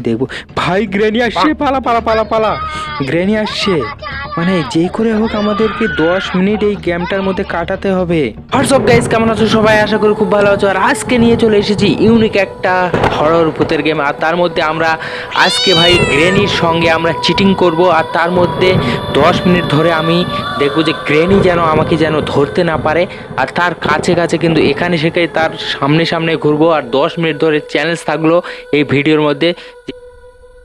দেখব। ভাই গ্রেনি আসছে পালা পালা পালা পালা। গ্রেনি আসছে। মানে যেই করে হোক আমাদেরকে দশ মিনিট এই গেমটার মধ্যে কাটাতে হবে। হোয়াটসঅ্যাপ গাইজ কেমন আছো সবাই? আশা করি খুব ভালো আছো। আর আজকে নিয়ে চলে এসেছি ইউনিক একটা হরর ভূতের গেম আর তার মধ্যে আমরা আজকে ভাই গ্রেনির সঙ্গে আমরা চিটিং করব। আর তার মধ্যে দশ মিনিট ধরে আমি দেখব যে গ্রেনি যেন আমাকে যেন ধরতে না পারে। আর তার কাছে কাছে কিন্তু এখানে সেখানে তার সামনে সামনে ঘুরবো। আর দশ মিনিট ধরে চ্যালেঞ্জ থাকল এই ভিডিওর মধ্যে।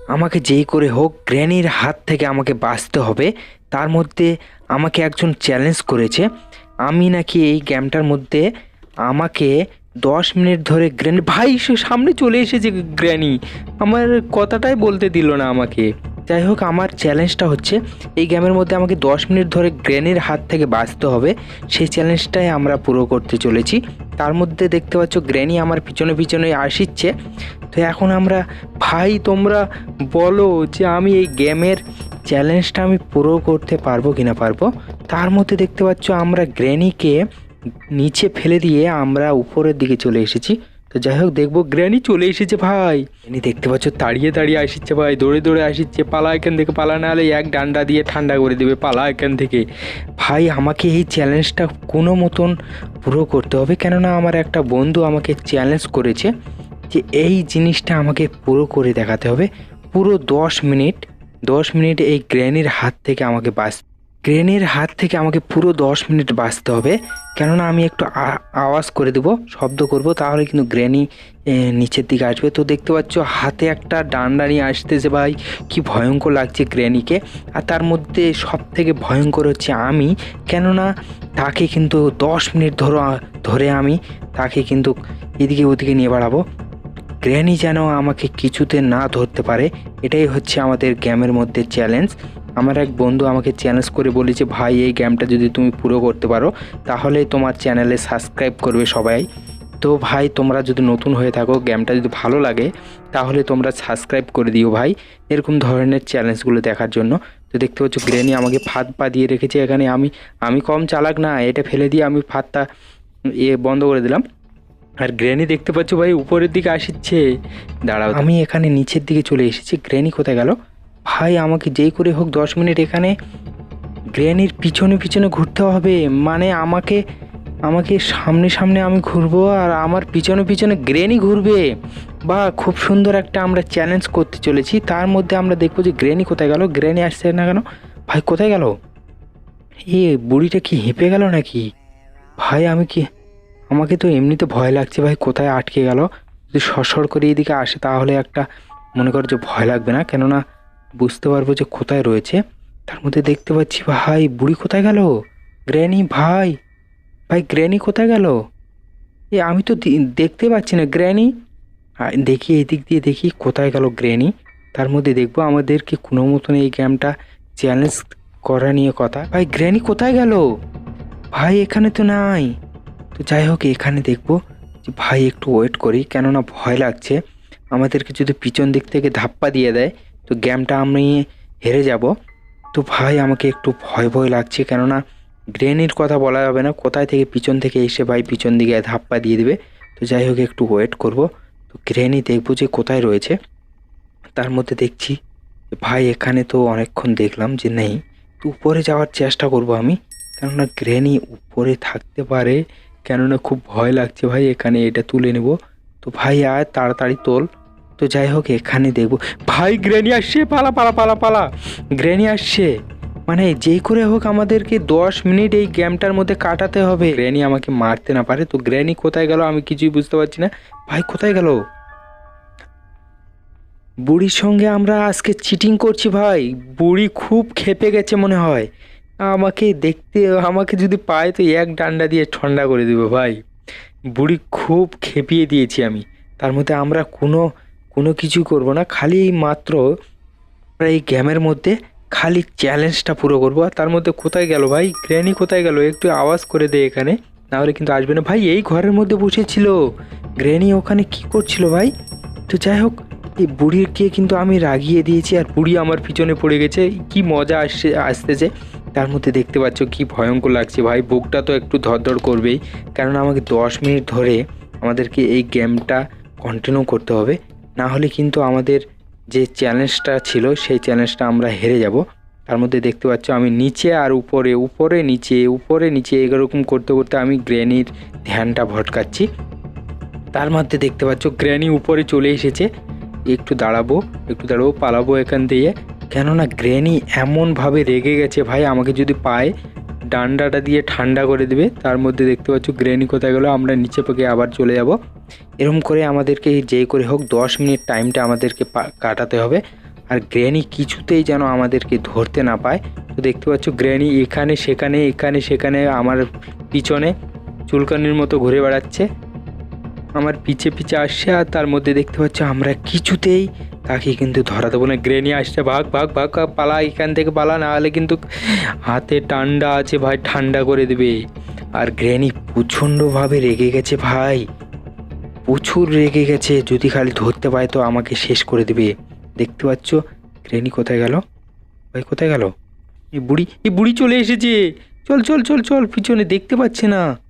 আমাকে যেই করে হোক, গ্র্যানির হাত থেকে আমাকে বাঁচতে হবে। তার মধ্যে আমাকে একজন চ্যালেঞ্জ করেছে। আমি নাকি এই গেমটার মধ্যে আমাকে দশ মিনিট ধরে গ্র্যানি ভাই সামনে চলে এসেছে গ্র্যানি। আমার কথাটাই বলতে দিল না আমাকে। যাই হোক আমার চ্যালেঞ্জটা হচ্ছে, এই গেমের মধ্যে আমাকে দশ মিনিট ধরে গ্র্যানির হাত থেকে বাঁচতে হবে। সেই চ্যালেঞ্জটাই আমরা পুরো করতে চলেছি। তার মধ্যে দেখতে পাচ্ছ গ্র্যানি আমার পিছনে পিছনে আসিচ্ছে। তো এখন আমরা, ভাই, তোমরা বলো যে আমি এই গেমের চ্যালেঞ্জটা আমি পুরো করতে পারব কি না পারব? তার মধ্যে দেখতে পাচ্ছ, আমরা গ্র্যানিকে নিচে ফেলে দিয়ে আমরা উপরের দিকে চলে এসেছি। তো যাই হোক, দেখব গ্র্যানি চলে এসেছে ভাই। গ্র্যানি দেখতে পাচ্ছ, তাড়িয়ে তাড়িয়ে আসিচ্ছে ভাই, দৌড়ে দৌড়ে আসিচ্ছে। পালা এখান থেকে, পালা না হলে এক ডান্ডা দিয়ে ঠান্ডা করে দেবে, পালা এখান থেকে। ভাই, আমাকে এই চ্যালেঞ্জটা কোনো মতন পুরো করতে হবে, কেননা আমার একটা বন্ধু আমাকে চ্যালেঞ্জ করেছে যে এই জিনিসটা আমাকে পুরো করে দেখাতে হবে। পুরো দশ মিনিট দশ মিনিট এই গ্র্যানির হাত থেকে আমাকে বাঁচ গ্রেনের হাত থেকে আমাকে পুরো দশ মিনিট বাঁচতে হবে। কেননা আমি একটু আওয়াজ করে দেবো, শব্দ করব, তাহলে কিন্তু গ্রেনি নিচের দিকে আসবে। তো দেখতে পাচ্ছ, হাতে একটা ডান্ডা নিয়ে আসতেছে ভাই। কি ভয়ঙ্কর লাগছে গ্রেনিকে। আর তার মধ্যে সব থেকে ভয়ঙ্কর হচ্ছে আমি। কেননা তাকে কিন্তু দশ মিনিট ধরো ধরে আমি তাকে কিন্তু এদিকে ওদিকে নিয়ে বাড়াবো। গ্র্যানি যেন আমাকে কিছুতে না ধরতে পারে, এটাই হচ্ছে আমাদের গেমের মধ্যে চ্যালেঞ্জ। আমার এক বন্ধু আমাকে চ্যালেঞ্জ করে বলেছে, ভাই, এই গেমটা যদি তুমি পুরো করতে পারো তাহলে তোমার চ্যানেলে সাবস্ক্রাইব করবে সবাই। তো ভাই, তোমরা যদি নতুন হয়ে থাকো গেমটা যদি ভালো লাগে, তাহলে তোমরা সাবস্ক্রাইব করে দিও ভাই, এরকম ধরনের চ্যালেঞ্জগুলো দেখার জন্য। তো দেখতে পাচ্ছ গ্রেনি আমাকে ফাঁদ পা দিয়ে রেখেছে এখানে। আমি আমি কম চালাক না, এটা ফেলে দিয়ে আমি ফাঁদটা এ বন্ধ করে দিলাম। আর গ্রেনি দেখতে পাচ্ছ ভাই, উপরের দিকে আসিচ্ছে দাঁড়াও আমি এখানে নিচের দিকে চলে এসেছি। গ্রেনি কোথায় গেল? ভাই, আমাকে যেই করে হোক দশ মিনিট এখানে গ্রেনির পিছনে পিছনে ঘুরতে হবে। মানে আমাকে আমাকে সামনে সামনে আমি ঘুরবো আর আমার পিছনে পিছনে গ্রেনি ঘুরবে। বা খুব সুন্দর একটা আমরা চ্যালেঞ্জ করতে চলেছি। তার মধ্যে আমরা দেখব যে গ্রেনি কোথায় গেল? গ্রেনি আসছে না কেন? ভাই, কোথায় গেল? এ বুড়িটা কি হেঁপে গেল নাকি? ভাই, আমি কি, আমাকে তো এমনিতে ভয় লাগছে ভাই, কোথায় আটকে গেল? যদি সরসর করে এদিকে আসে তাহলে একটা, মনে করো যে ভয় লাগবে না? কেননা বুঝতে পারব যে কোথায় রয়েছে। তার মধ্যে দেখতে পাচ্ছি, ভাই, বুড়ি কোথায় গেল? গ্র্যানি, ভাই ভাই, গ্র্যানি কোথায় গেল? এ, আমি তো দেখতে পাচ্ছি না, গ্র্যানি। দেখি এদিক দিয়ে দেখি কোথায় গেল গ্র্যানি। তার মধ্যে দেখব আমাদেরকে কোনো মতন এই গেমটা চ্যালেঞ্জ করা নিয়ে কথা। ভাই, গ্র্যানি কোথায় গেল? ভাই, এখানে তো নাই। তো যাই হোক, এখানে দেখব যে ভাই, একটু ওয়েট করি, কেননা ভয় লাগছে। আমাদেরকে যদি পিছন দিক থেকে ধাপ্পা দিয়ে দেয় তো গেমটা আমি হেরে যাব। তো ভাই, আমাকে একটু ভয় ভয় লাগছে কেননা গ্রেনির কথা বলা যাবে না। কোথায় থেকে পিছন থেকে এসে ভাই পিছন দিকে ধাপ্পা দিয়ে দেবে? তো যাই হোক, একটু ওয়েট করব। তো গ্রেনি দেখব যে কোথায় রয়েছে। তার মধ্যে দেখছি ভাই, এখানে তো অনেকক্ষণ দেখলাম যে নেই। তো উপরে যাওয়ার চেষ্টা করব আমি। কেননা গ্রেনি উপরে থাকতে পারে। কেননা খুব ভয় লাগছে ভাই, এখানে এটা তুলে নেব। তো ভাই, আয়, তাড়াতাড়ি তোল। তো যাই হোক এখানে দেখব। ভাই, গ্রেনি আসছে, পালা পালা পালা পালা। গ্রেনি আসছে। মানে যেই করে হোক আমাদেরকে দশ মিনিট এই গেমটার মধ্যে কাটাতে হবে। গ্রেনি আমাকে মারতে না পারে, তো গ্রেনি কোথায় গেল আমি কিছুই বুঝতে পারছি না। ভাই, কোথায় গেল? বুড়ির সঙ্গে আমরা আজকে চিটিং করছি ভাই। বুড়ি খুব খেপে গেছে মনে হয়। আমাকে দেখতে, আমাকে যদি পায় তো এক ডান্ডা দিয়ে ঠান্ডা করে দেবে ভাই। বুড়ি খুব খেপিয়ে দিয়েছি আমি। তার মধ্যে আমরা কোনো কোনো কিছু করব না, খালি মাত্র এই গেমের মধ্যে খালি চ্যালেঞ্জটা পুরো করব। আর তার মধ্যে কোথায় গেল ভাই? গ্র্যানি কোথায় গেল? একটু আওয়াজ করে দে এখানে নাহলে কিন্তু আসবে না। ভাই, এই ঘরের মধ্যে বসেছিল। গ্র্যানি ওখানে কি করছিল ভাই? তো যাই হোক, এই বুড়িকে কিন্তু আমি রাগিয়ে দিয়েছি আর বুড়ি আমার পিছনে পড়ে গেছে। কি মজা আসছে, আসতেছে। তার মধ্যে দেখতে পাচ্ছ কি ভয়ঙ্কর লাগছে ভাই। বুকটা তো একটু ধরধর করবেই। কারণ আমাকে দশ মিনিট ধরে আমাদেরকে এই গেমটা কন্টিনিউ করতে হবে। না হলে কিন্তু আমাদের যে চ্যালেঞ্জটা ছিল, সেই চ্যালেঞ্জটা আমরা হেরে যাব। তার মধ্যে দেখতে পাচ্ছ আমি নিচে আর উপরে উপরে, নিচে উপরে, নিচে এরকম করতে করতে আমি গ্র্যানির ধ্যানটা ভটকাচ্ছি। তার মধ্যে দেখতে পাচ্ছ গ্র্যানি উপরে চলে এসেছে। একটু দাঁড়াবো একটু দাঁড়াবো, পালাবো এখান দিয়ে। কেননা গ্র্যানি এমনভাবে রেগে গেছে ভাই, আমাকে যদি পায় ডান্ডাটা দিয়ে ঠান্ডা করে দেবে। তার মধ্যে দেখতে পাচ্ছ গ্রেনি কোথায় গেলো, আমরা নিচে পেকে আবার চলে যাব। এরম করে আমাদেরকে যে করে হোক দশ মিনিট টাইমটা আমাদেরকে কাটাতে হবে। আর গ্রেনি কিছুতেই যেন আমাদেরকে ধরতে না পায়। তো দেখতে পাচ্ছ গ্রেনি এখানে, সেখানে এখানে, সেখানে, আমার পিছনে চুলকানির মতো ঘুরে বেড়াচ্ছে। আমার পিছে পিছে আসছে আর তার মধ্যে দেখতে পাচ্ছ আমরা কিছুতেই তাকে কিন্তু ধরা দেবো না। গ্রেনি আসছে, ভাগ ভাগ ভাগ পালা, এখান থেকে পালা, না হলে কিন্তু হাতে ঠান্ডা আছে ভাই, ঠান্ডা করে দেবে। আর গ্রেনি প্রচণ্ডভাবে রেগে গেছে ভাই। প্রচুর রেগে গেছে, যদি খালি ধরতে পায় তো আমাকে শেষ করে দেবে। দেখতে পাচ্ছ, গ্রেনি কোথায় গেল? ভাই, কোথায় গেল? এই বুড়ি এই বুড়ি চলে এসেছে। চল চল চল চল, পিছনে দেখতে পাচ্ছে না।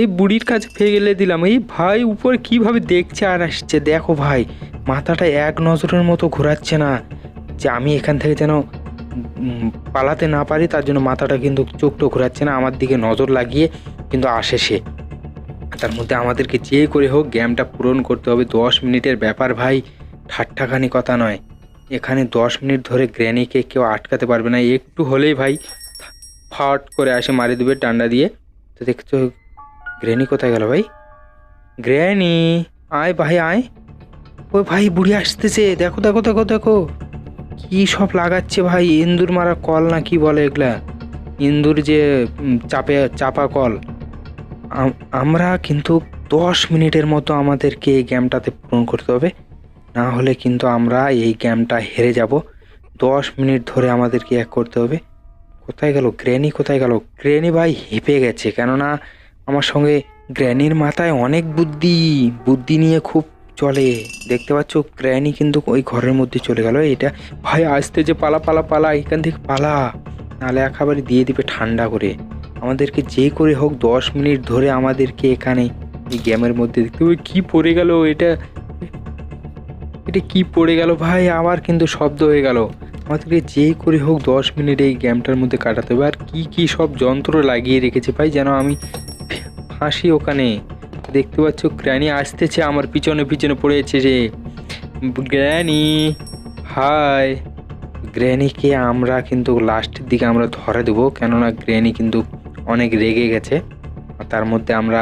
এই বুড়ির কাছে ফেলে দিলাম। এই ভাই উপর কীভাবে দেখছে আর আসছে? দেখো ভাই, মাথাটা এক নজরের মতো ঘোরাচ্ছে না। যে আমি এখান থেকে যেন পালাতে না পারি, তার জন্য মাথাটা কিন্তু চোখটা ঘোরাচ্ছে না, আমার দিকে নজর লাগিয়ে কিন্তু আসে সে। তার মধ্যে আমাদেরকে যে করে হোক গ্যামটা পূরণ করতে হবে। দশ মিনিটের ব্যাপার ভাই, ঠাট্টাখানি কথা নয়। এখানে দশ মিনিট ধরে গ্র্যানিকে কেউ আটকাতে পারবে না। একটু হলেই ভাই ফাট করে আসে মারি দেবে ডান্ডা দিয়ে। তো দেখছ গ্র্যানি কোথায় গেল ভাই? গ্র্যানি আয় ভাই, আয়। ওই ভাই, বুড়ি আসতেছে। দেখো দেখো দেখো দেখো। কি সব লাগাচ্ছে ভাই, ইন্দুর মারা কল না কি বলে এগুলা? ইন্দুর যে চাপে, চাপা কল। আমরা কিন্তু দশ মিনিটের মতো আমাদেরকে এই গেমটাতে পূরণ করতে হবে। না হলে কিন্তু আমরা এই গেমটা হেরে যাব। দশ মিনিট ধরে আমাদেরকে এক করতে হবে। কোথায় গেল? গ্র্যানি কোথায় গেল? গ্র্যানি ভাই, হেঁপে গেছে। কেননা আমার সঙ্গে গ্র্যানির মাথায় অনেক বুদ্ধি। বুদ্ধি নিয়ে খুব চলে। দেখতে পাচ্ছ, গ্র্যানি কিন্তু ওই ঘরের মধ্যে চলে গেল। এটা ভাই, আসতে যে পালা পালা পালা, এখান থেকে পালা। নাহলে একেবারে দিয়ে দিবে ঠান্ডা করে। আমাদেরকে যে করে হোক, দশ মিনিট ধরে আমাদেরকে এখানে এই গেমের মধ্যে দেখতে হবে। কী পড়ে গেল এটা? এটা কি পড়ে গেল ভাই? আবার কিন্তু শব্দ হয়ে গেল। আমাদেরকে যে করে হোক, দশ মিনিট এই গেমটার মধ্যে কাটাতে হবে। আর কী কী সব যন্ত্র লাগিয়ে রেখেছে ভাই? যেন আমি ফাঁসি ওখানে। দেখতে পাচ্ছ, গ্র্যানি আসতেছে, আমার পিছনে পিছনে পড়েছে যে গ্র্যানি, হাই। গ্র্যানিকে আমরা কিন্তু লাস্টের দিকে আমরা ধরে দেবো, কেননা গ্র্যানি কিন্তু অনেক রেগে গেছে। তার মধ্যে আমরা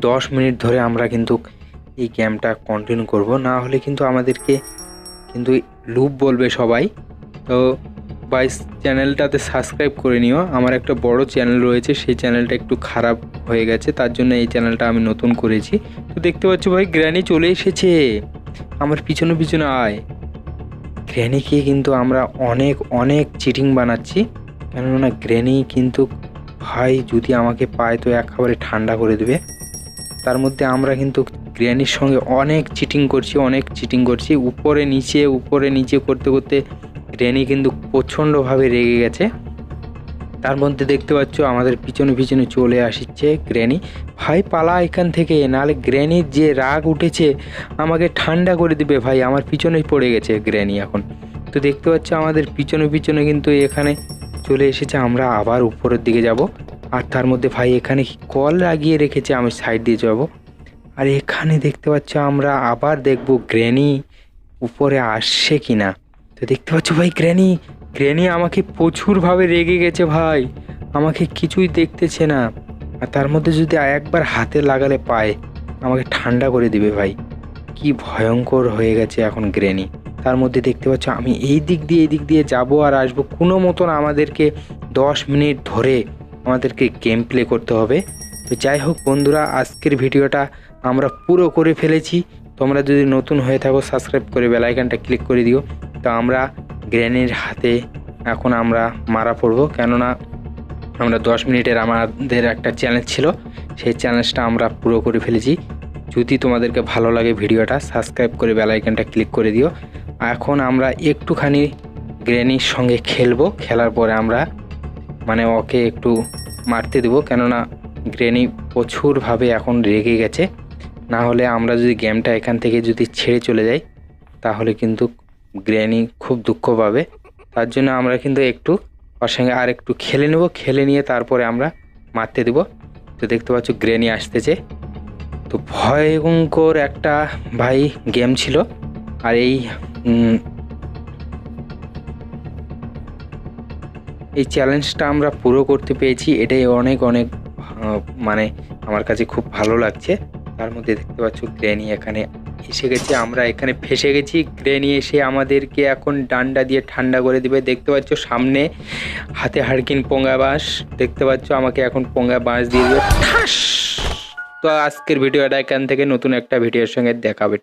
দশ মিনিট ধরে আমরা কিন্তু এই গেমটা কন্টিনিউ করব। না হলে কিন্তু আমাদেরকে কিন্তু লুপ বলবে সবাই। তো বাইস চ্যানেলটাতে সাবস্ক্রাইব করে নিও। আমার একটা বড় চ্যানেল রয়েছে, সেই চ্যানেলটা একটু খারাপ হয়ে গেছে, তার জন্য এই চ্যানেলটা আমি নতুন করেছি। তো দেখতে পাচ্ছ ভাই, গ্র্যানি চলে এসেছে। আমার পিছনে পিছনে আয়। গ্র্যানিকে কিন্তু আমরা অনেক অনেক চিটিং বানাচ্ছি। কেননা গ্র্যানি কিন্তু ভাই যদি আমাকে পায় তো একেবারে ঠান্ডা করে দেবে। তার মধ্যে আমরা কিন্তু গ্র্যানির সঙ্গে অনেক চিটিং করছি, অনেক চিটিং করছি। উপরে, নিচে উপরে, নিচে করতে করতে গ্র্যানি কিন্তু প্রচণ্ডভাবে রেগে গেছে। তার মধ্যে দেখতে পাচ্ছ আমাদের পিছনে পিছনে চলে আসছে গ্র্যানি। ভাই, পালা এখান থেকে, নাহলে গ্র্যানির যে রাগ উঠেছে, আমাকে ঠান্ডা করে দিবে ভাই, আমার পিছনেই পড়ে গেছে গ্র্যানি এখন। তো দেখতে পাচ্ছ আমাদের পিছনে পিছনে কিন্তু এখানে চলে এসেছে, আমরা আবার উপরের দিকে যাব। আর তার মধ্যে ভাই এখানে কল লাগিয়ে রেখেছে, আমি সাইড দিয়ে যাব। আর এখানে দেখতে পাচ্ছ আমরা আবার দেখব গ্র্যানি উপরে আসছে কি না তো দেখতে পাচ্ছ ভাই গ্র্যানি। গ্র্যানি আমাকে প্রচুরভাবে রেগে গেছে ভাই। আমাকে কিছুই দেখতেছে না। আর তার মধ্যে যদি একবার হাতে লাগালে পায়, আমাকে ঠান্ডা করে দিবে ভাই। কি ভয়ঙ্কর হয়ে গেছে এখন গ্রেনি তার মধ্যে দেখতে পাচ্ছ আমি এই দিক দিয়ে, এই দিক দিয়ে যাব আর আসব কোনো মতন আমাদেরকে দশ মিনিট ধরে আমাদেরকে গেম প্লে করতে হবে। তো যাই হোক বন্ধুরা, আজকের ভিডিওটা আমরা পুরো করে ফেলেছি। তোমরা যদি নতুন হয়ে থাকো সাবস্ক্রাইব করে বেলাইকানটা ক্লিক করে দিও। তো আমরা গ্রেনির হাতে এখন আমরা মারা পড়ব। কেননা আমরা দশ মিনিটের আমাদের একটা চ্যালেঞ্জ ছিল, সেই চ্যালেঞ্জটা আমরা পুরো করে ফেলেছি। যদি তোমাদেরকে ভালো লাগে ভিডিওটা, সাবস্ক্রাইব করে বেলাইকনটা ক্লিক করে দিও। এখন আমরা একটুখানি গ্রেনির সঙ্গে খেলব, খেলার পরে আমরা মানে ওকে একটু মারতে দেবো। কেননা গ্রেনি প্রচুরভাবে এখন রেগে গেছে। না হলে আমরা যদি গেমটা এখান থেকে যদি ছেড়ে চলে যাই, তাহলে কিন্তু গ্র্যানি খুব দুঃখ পাবে। তার জন্য আমরা কিন্তু একটু ওর সঙ্গে আর একটু খেলে নেব, খেলে নিয়ে তারপরে আমরা মারতে দেব। তো দেখতে পাচ্ছ গ্রেনি আসতেছে। তো ভয়ঙ্কর একটা ভাই গেম ছিল। আর এই এই চ্যালেঞ্জটা আমরা পুরো করতে পেরেছি। এটাই অনেক অনেক মানে আমার কাছে খুব ভালো লাগছে। তার মধ্যে দেখতে পাচ্ছ গ্রেনি এখানে এসে গেছে, আমরা এখানে ফেসে গেছি। ক্রেন এসে আমাদেরকে এখন ডান্ডা দিয়ে ঠান্ডা করে দিবে। দেখতে পাচ্ছ সামনে হাতে হাড়কিন পোঙ্গা বাঁশ। দেখতে পাচ্ছ আমাকে এখন পোঙ্গা বাঁশ দিয়ে দেবে। তো আজকের ভিডিওটা এখান থেকে, নতুন একটা ভিডিওর সঙ্গে দেখাবে।